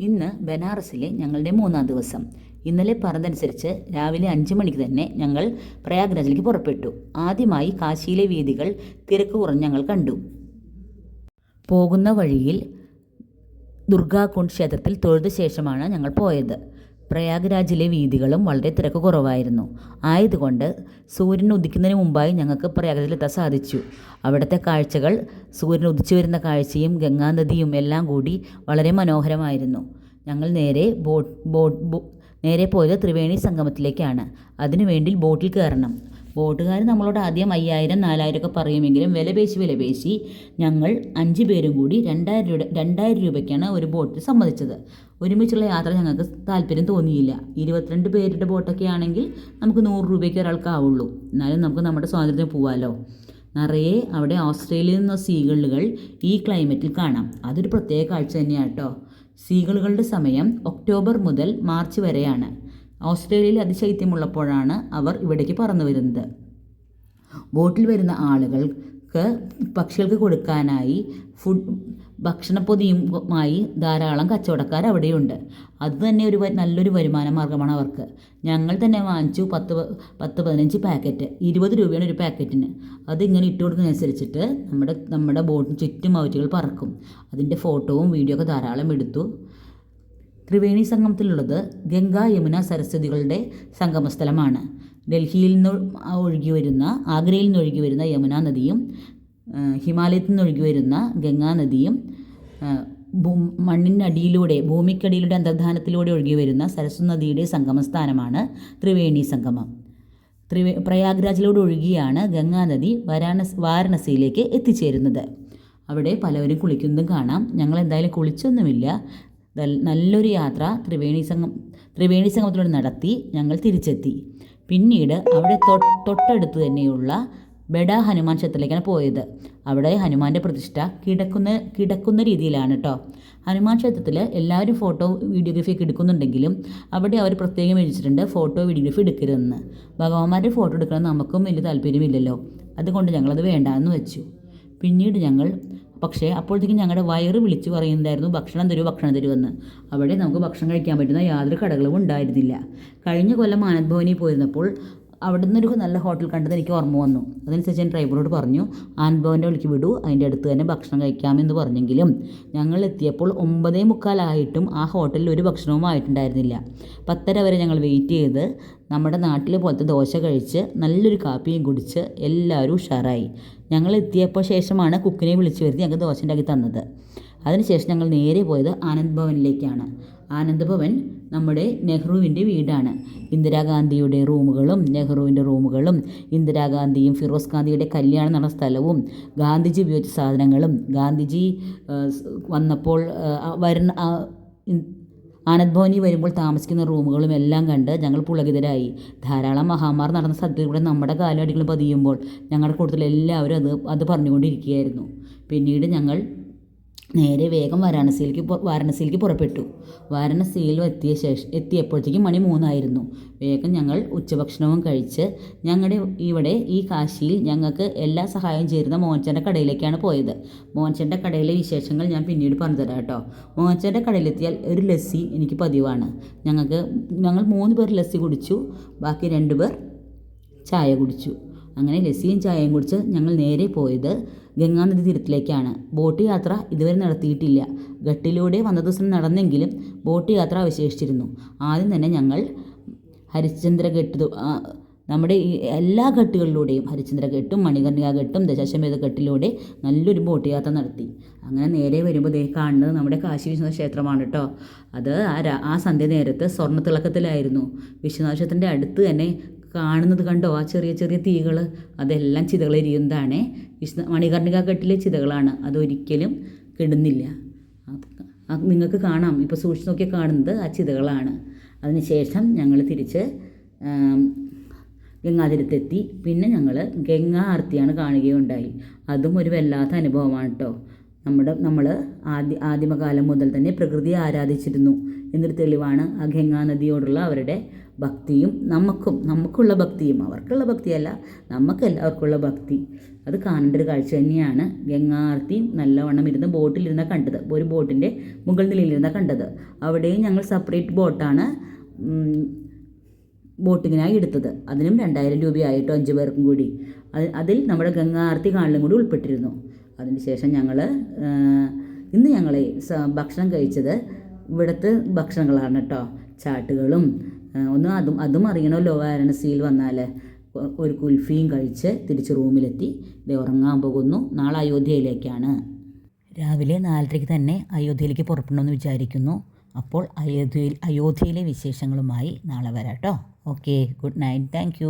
ഇന്ന് ബനാറസിലെ ഞങ്ങളുടെ മൂന്നാം ദിവസം. ഇന്നലെ പറഞ്ഞതനുസരിച്ച് രാവിലെ അഞ്ച് മണിക്ക് തന്നെ ഞങ്ങൾ പ്രയാഗ്രാജിലേക്ക് പുറപ്പെട്ടു. ആദ്യമായി കാശിയിലെ വീതികൾ തിരക്ക് കുറഞ്ഞ് ഞങ്ങൾ കണ്ടു. പോകുന്ന വഴിയിൽ ദുർഗാകുണ്ട് ക്ഷേത്രത്തിൽ തൊഴുത ശേഷമാണ് ഞങ്ങൾ പോയത്. പ്രയാഗ്രാജിലെ വീതികളും വളരെ തിരക്ക് കുറവായിരുന്നു. ആയതുകൊണ്ട് സൂര്യൻ ഉദിക്കുന്നതിന് മുമ്പായി ഞങ്ങൾക്ക് പ്രയാഗ്രാജിലെത്താൻ സാധിച്ചു. അവിടുത്തെ കാഴ്ചകൾ സൂര്യൻ ഉദിച്ചു വരുന്ന കാഴ്ചയും ഗംഗാനദിയും എല്ലാം കൂടി വളരെ മനോഹരമായിരുന്നു. ഞങ്ങൾ നേരെ ബോട്ട് ബോട്ട് നേരെ പോയത് ത്രിവേണി സംഗമത്തിലേക്കാണ്. അതിനുവേണ്ടി ബോട്ടിൽ കയറണം. ബോട്ടുകാർ നമ്മളോട് ആദ്യം അയ്യായിരം നാലായിരം ഒക്കെ പറയുമെങ്കിലും വില പേശി വില പേശി ഞങ്ങൾ അഞ്ച് പേരും കൂടി രണ്ടായിരം രൂപ രണ്ടായിരം രൂപയ്ക്കാണ് ഒരു ബോട്ടിൽ സമ്മതിച്ചത്. ഒരുമിച്ചുള്ള യാത്ര ഞങ്ങൾക്ക് താല്പര്യം തോന്നിയില്ല. ഇരുപത്തിരണ്ട് പേരുടെ ബോട്ടൊക്കെ ആണെങ്കിൽ നമുക്ക് നൂറ് രൂപയ്ക്ക് ഒരാൾക്കാവുള്ളൂ എന്നാലും നമുക്ക് നമ്മുടെ സ്വാതന്ത്ര്യം പോവാമല്ലോ നിറയെ അവിടെ ഓസ്ട്രേലിയയിൽ നിന്ന സീകളുകൾ ഈ ക്ലൈമറ്റിൽ കാണാം. അതൊരു പ്രത്യേക കാഴ്ച തന്നെയാണ് കേട്ടോ. സീകളുകളുടെ സമയം ഒക്ടോബർ മുതൽ മാർച്ച് വരെയാണ്. ഓസ്ട്രേലിയയിൽ അതിശൈത്യമുള്ളപ്പോഴാണ് അവർ ഇവിടേക്ക് പറന്നു വരുന്നത്. ബോട്ടിൽ വരുന്ന ആളുകൾക്ക് പക്ഷികൾക്ക് കൊടുക്കാനായി ഫുഡ് ഭക്ഷണപ്പൊതിയുമായി ധാരാളം കച്ചവടക്കാർ അവിടെയുണ്ട്. അത് തന്നെ ഒരു നല്ലൊരു വരുമാന മാർഗമാണ് അവർക്ക്. ഞങ്ങൾ തന്നെ വാങ്ങിച്ചു പത്ത് പത്ത് പതിനഞ്ച് പാക്കറ്റ്. ഇരുപത് രൂപയാണ് ഒരു പാക്കറ്റിന്. അതിങ്ങനെ ഇട്ട് കൊടുക്കുന്നതനുസരിച്ചിട്ട് നമ്മുടെ നമ്മുടെ ബോട്ടിന് ചുറ്റും അവറ്റുകൾ പറക്കും. അതിന്റെ ഫോട്ടോവും വീഡിയോ ഒക്കെ ധാരാളം എടുത്തു. ത്രിവേണി സംഗമത്തിലുള്ളത് ഗംഗ യമുന സരസ്വതികളുടെ സംഗമസ്ഥലമാണ്. ഡൽഹിയിൽ നിന്ന് ഒഴുകി വരുന്ന ആഗ്രയിൽ നിന്ന് ഒഴുകി വരുന്ന യമുന നദിയും ഹിമാലയത്തിൽ നിന്ന് ഒഴുകി വരുന്ന ഗംഗാ നദിയും മണ്ണിനടിയിലൂടെ ഭൂമിക്കടിയിലൂടെ അന്തർധാനത്തിലൂടെ ഒഴുകി വരുന്ന സരസ്വതി നദിയുടെ സംഗമസ്ഥാനമാണ് ത്രിവേണി സംഗമം. ത്രിവേ പ്രയാഗ്രാജിലൂടെ ഒഴുകിയാണ് ഗംഗാനദി വാരാണസി വാരണസിയിലേക്ക് എത്തിച്ചേരുന്നത്. അവിടെ പലവരും കുളിക്കുന്നതും കാണാം. ഞങ്ങൾ എന്തായാലും കുളിച്ചൊന്നുമില്ല. നല്ലൊരു യാത്ര ത്രിവേണി സംഗം ത്രിവേണി സംഗമത്തിലൂടെ നടത്തി ഞങ്ങൾ തിരിച്ചെത്തി. പിന്നീട് അവിടെ തൊട്ടടുത്ത് തന്നെയുള്ള ബഡ ഹനുമാൻ ക്ഷേത്രത്തിലേക്കാണ് പോയത്. അവിടെ ഹനുമാന്റെ പ്രതിഷ്ഠ കിടക്കുന്ന കിടക്കുന്ന രീതിയിലാണ് കേട്ടോ ഹനുമാൻ ക്ഷേത്രത്തിൽ എല്ലാവരും ഫോട്ടോ വീഡിയോഗ്രാഫി ഒക്കെ എടുക്കുന്നുണ്ടെങ്കിലും അവിടെ അവർ പ്രത്യേകം എഴുതിച്ചിട്ടുണ്ട് ഫോട്ടോ വീഡിയോഗ്രാഫി എടുക്കരുതെന്ന്. ഭഗവാന്മാരുടെ ഫോട്ടോ എടുക്കണം നമുക്കും വലിയ താല്പര്യമില്ലല്ലോ. അതുകൊണ്ട് ഞങ്ങളത് വേണ്ടാന്ന് വെച്ചു. പിന്നീട് ഞങ്ങൾ പക്ഷേ അപ്പോഴത്തേക്കും ഞങ്ങളുടെ വയറ് വിളിച്ചു പറയുന്നുണ്ടായിരുന്നു ഭക്ഷണം തരൂ ഭക്ഷണം തരുമെന്ന് അവിടെ നമുക്ക് ഭക്ഷണം കഴിക്കാൻ പറ്റുന്ന യാതൊരു കടകളും ഉണ്ടായിരുന്നില്ല. കഴിഞ്ഞ കൊല്ലം ആനന്ദ് ഭവനിൽ പോയിരുന്നപ്പോൾ അവിടെ നിന്നൊരു നല്ല ഹോട്ടൽ കണ്ടത് എനിക്ക് ഓർമ്മ വന്നു. അതനുസരിച്ച് ഞാൻ ഡ്രൈവറോട് പറഞ്ഞു ആൻഭവന്റെ ഭവന്റെ വിളിക്ക് വിടൂ അതിന്റെ അടുത്ത് തന്നെ ഭക്ഷണം കഴിക്കാമെന്ന് പറഞ്ഞെങ്കിലും ഞങ്ങൾ എത്തിയപ്പോൾ ഒമ്പതേ മുക്കാലായിട്ടും ആ ഹോട്ടലിൽ ഒരു ഭക്ഷണവും ആയിട്ടുണ്ടായിരുന്നില്ല. പത്തര വരെ ഞങ്ങൾ വെയിറ്റ് ചെയ്ത് നമ്മുടെ നാട്ടിലെ പോലത്തെ ദോശ കഴിച്ച് നല്ലൊരു കാപ്പിയും കുടിച്ച് എല്ലാവരും ഉഷാറായി. ഞങ്ങൾ എത്തിയപ്പോൾ ശേഷമാണ് കുക്കിനെ വിളിച്ചു വരുത്തി ഞങ്ങൾക്ക് ദോശ ഉണ്ടാക്കി തന്നത്. അതിനുശേഷം ഞങ്ങൾ നേരെ പോയത് ആനന്ദ് ഭവനിലേക്കാണ് ആനന്ദ് ഭവൻ നമ്മുടെ നെഹ്റുവിന്റെ വീടാണ്. ഇന്ദിരാഗാന്ധിയുടെ റൂമുകളും നെഹ്റുവിന്റെ റൂമുകളും ഇന്ദിരാഗാന്ധിയും ഫിറോസ് ഗാന്ധിയുടെ കല്യാണം നടന്ന സ്ഥലവും ഗാന്ധിജി ഉപയോഗിച്ച സാധനങ്ങളും ഗാന്ധിജി വന്നപ്പോൾ വരുന്ന ആനന്ദ് ഭവനിൽ വരുമ്പോൾ താമസിക്കുന്ന റൂമുകളും എല്ലാം കണ്ട് ഞങ്ങൾ പുളകിതരായി. ധാരാളം മഹാമാർ നടന്ന സ്ഥലത്തിലൂടെ നമ്മുടെ കാലടികൾ പതിയുമ്പോൾ ഞങ്ങളുടെ കൂട്ടത്തിൽ എല്ലാവരും അത് അത് പറഞ്ഞുകൊണ്ടിരിക്കുകയായിരുന്നു. പിന്നീട് ഞങ്ങൾ നേരെ വേഗം വാരാണസിയിലേക്ക് വാരാണസിയിലേക്ക് പുറപ്പെട്ടു. വാരണസിയിൽ എത്തിയ ശേഷം എത്തിയപ്പോഴത്തേക്കും മണി മൂന്നായിരുന്നു. വേഗം ഞങ്ങൾ ഉച്ചഭക്ഷണവും കഴിച്ച് ഞങ്ങളുടെ ഇവിടെ ഈ കാശിയിൽ ഞങ്ങൾക്ക് എല്ലാ സഹായവും ചേരുന്ന മോഹൻചന്റെ കടയിലേക്കാണ് പോയത്. മോഹൻചന്റെ കടയിലെ വിശേഷങ്ങൾ ഞാൻ പിന്നീട് പറഞ്ഞു തരാം കേട്ടോ. മോഹൻചന്റെ കടയിലെത്തിയാൽ ഒരു ലസ്സി എനിക്ക് പതിവാണ്. ഞങ്ങൾക്ക് ഞങ്ങൾ മൂന്ന് പേർ ലസ്സി കുടിച്ചു. ബാക്കി രണ്ട് പേർ ചായ കുടിച്ചു. അങ്ങനെ ലസ്സിയും ചായയും കുടിച്ച് ഞങ്ങൾ നേരെ പോയത് ഗംഗാനദി തീരത്തിലേക്കാണ്. ബോട്ട് യാത്ര ഇതുവരെ നടത്തിയിട്ടില്ല. ഘട്ടിലൂടെ വന്ന ദിവസം നടന്നെങ്കിലും ബോട്ട് യാത്ര അവശേഷിച്ചിരുന്നു. ആദ്യം തന്നെ ഞങ്ങൾ ഹരിശ്ചന്ദ്ര ഘട്ട് നമ്മുടെ ഈ എല്ലാ ഘട്ടുകളിലൂടെയും ഹരിശ്ചന്ദ്രഘട്ടും മണികർണിക ഘട്ടും ദശാശ്വമേധ ഘട്ടിലൂടെ നല്ലൊരു ബോട്ട് യാത്ര നടത്തി. അങ്ങനെ നേരെ വരുമ്പോൾ ദേ കാണുന്നത് നമ്മുടെ കാശി വിശ്വനാഥ ക്ഷേത്രമാണ് കേട്ടോ അത് ആ ആ സന്ധ്യ നേരത്ത് സ്വർണ തിളക്കത്തിലായിരുന്നു വിശ്വനാഥ ക്ഷേത്രത്തിന്റെ അടുത്ത് തന്നെ കാണുന്നത് കണ്ടോ? ആ ചെറിയ ചെറിയ തീകൾ അതെല്ലാം ചിതകളെരിയുന്നതാണ് വിഷ്ണു മണികർണിക കെട്ടിലെ ചിതകളാണ്. അതൊരിക്കലും കെടുന്നില്ല. നിങ്ങൾക്ക് കാണാം. ഇപ്പോൾ സൂക്ഷിച്ച് നോക്കിയാൽ കാണുന്നത് ആ ചിതകളാണ്. അതിനുശേഷം ഞങ്ങൾ തിരിച്ച് ഗംഗാതീരത്തെത്തി. പിന്നെ ഞങ്ങൾ ഗംഗാ ആർത്തിയാണ് കാണുകയുണ്ടായി. അതും ഒരു വല്ലാത്ത അനുഭവമാണ് കേട്ടോ നമ്മുടെ നമ്മൾ ആദ്യ ആദിമകാലം മുതൽ തന്നെ പ്രകൃതിയെ ആരാധിച്ചിരുന്നു. എന്നൊരു തെളിവാണ് ആ ഗംഗാ നദിയോടുള്ള അവരുടെ ഭക്തിയും നമുക്കും നമുക്കുള്ള ഭക്തിയും അവർക്കുള്ള ഭക്തിയല്ല നമുക്ക് ഭക്തി. അത് കാണേണ്ട ഒരു കാഴ്ച തന്നെയാണ് ഗംഗാർത്തി നല്ലവണ്ണം ഇരുന്ന് ബോട്ടിലിരുന്ന കണ്ടത്. ഒരു ബോട്ടിന്റെ മുകൾ നിലയിലിരുന്ന കണ്ടത്. അവിടെയും ഞങ്ങൾ സെപ്പറേറ്റ് ബോട്ടാണ് ബോട്ടിങ്ങിനായി എടുത്തത്. അതിനും രണ്ടായിരം രൂപയായിട്ടോ അഞ്ച് പേർക്കും കൂടി. അതിൽ നമ്മുടെ ഗംഗാർത്തി കാണലും കൂടി ഉൾപ്പെട്ടിരുന്നു. അതിനുശേഷം ഞങ്ങൾ ഇന്ന് ഞങ്ങളെ ഭക്ഷണം കഴിച്ചത് ഇവിടുത്തെ ഭക്ഷണങ്ങളാണ് കേട്ടോ. ചാട്ടുകളും ഒന്ന് അതും അതും അറിയണമല്ലോ വാരണസിയിൽ വന്നാൽ ഒരു കുൽഫിയും കഴിച്ച് തിരിച്ച് റൂമിലെത്തി. ഇത് ഉറങ്ങാൻ പോകുന്നു. നാളെ അയോധ്യയിലേക്കാണ്. രാവിലെ നാലരയ്ക്ക് തന്നെ അയോധ്യയിലേക്ക് പുറപ്പെടണമെന്ന് വിചാരിക്കുന്നു. അപ്പോൾ അയോധ്യയിൽ അയോധ്യയിലെ വിശേഷങ്ങളുമായി നാളെ വരാം കേട്ടോ. Okay good night. താങ്ക്